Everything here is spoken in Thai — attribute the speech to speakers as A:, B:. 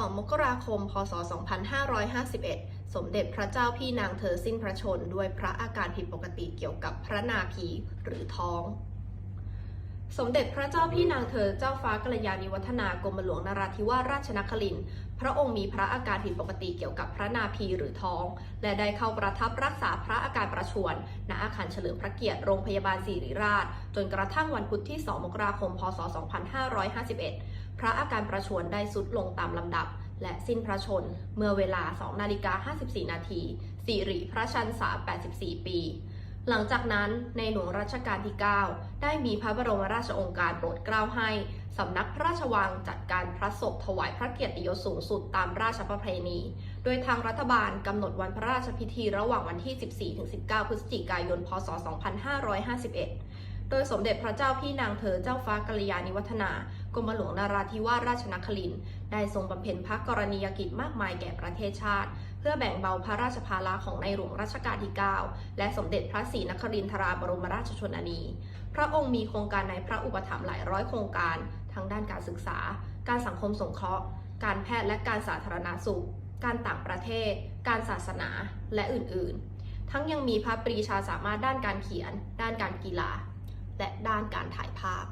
A: 2 มกราคม พศ 2551 สมเด็จพระเจ้าพี่นางเธอสิ้นพระชน ด้วยพระอาการผิดปกติเกี่ยวกับพระนาภีหรือท้อง สมเด็จพระเจ้าพี่นางเธอเจ้าฟ้ากัลยาณิวัฒนากรมหลวงนราธิวาสราชนครินทร์พระองค์มีพระอาการผิดปกติเกี่ยวกับพระนาภีหรือท้อง และได้เข้าประทับรักษาพระอาการประชวรณอาคารเฉลิมพระเกียรติโรงพยาบาลศิริราช จนกระทั่งวันพุธที่ 2 มกราคม พศ 2551 พระอาการประชวรได้สุดลงตามลำดับ และสิ้นพระชน เมื่อเวลา 2 นาฬิกา 54 นาทีสิริพระชันษา 84 ปี หลังจากนั้นในหลวงรัชกาลที่ 9 ได้มีพระบรมราชองค์การโปรดเกล้าให้ สำนักพระราชวังจัดการพระศพถวายพระเกียรติยศสูงสุดตามราชประเพณี โดยทางรัฐบาลกำหนดวันพระราชพิธีระหว่างวันที่ 14-19 พฤศจิกายน พศ 2551 โดยสมเด็จพระเจ้าพี่นางเธอเจ้าฟ้ากัลยาณิวัฒนากรมหลวงนาราธิวาสราชนครินทร์ได้ทรงบำเพ็ญพระกรณียกิจมากมายแก่ประเทศชาติ เพื่อแบ่งเบาพระราชภาระของในหลวงรัชกาลที่ 9 และสมเด็จพระศรีนครินทราบรมราชชนนี พระองค์มีโครงการในพระอุปถัมภ์หลายร้อยโครงการ ทั้งด้านการศึกษา การสังคมสงเคราะห์ การแพทย์และการสาธารณสุข การต่างประเทศ การศาสนา และอื่นๆ ทั้งยังมีพระปรีชาสามารถด้านการเขียน ด้านการกีฬา และด้านการถ่ายภาพ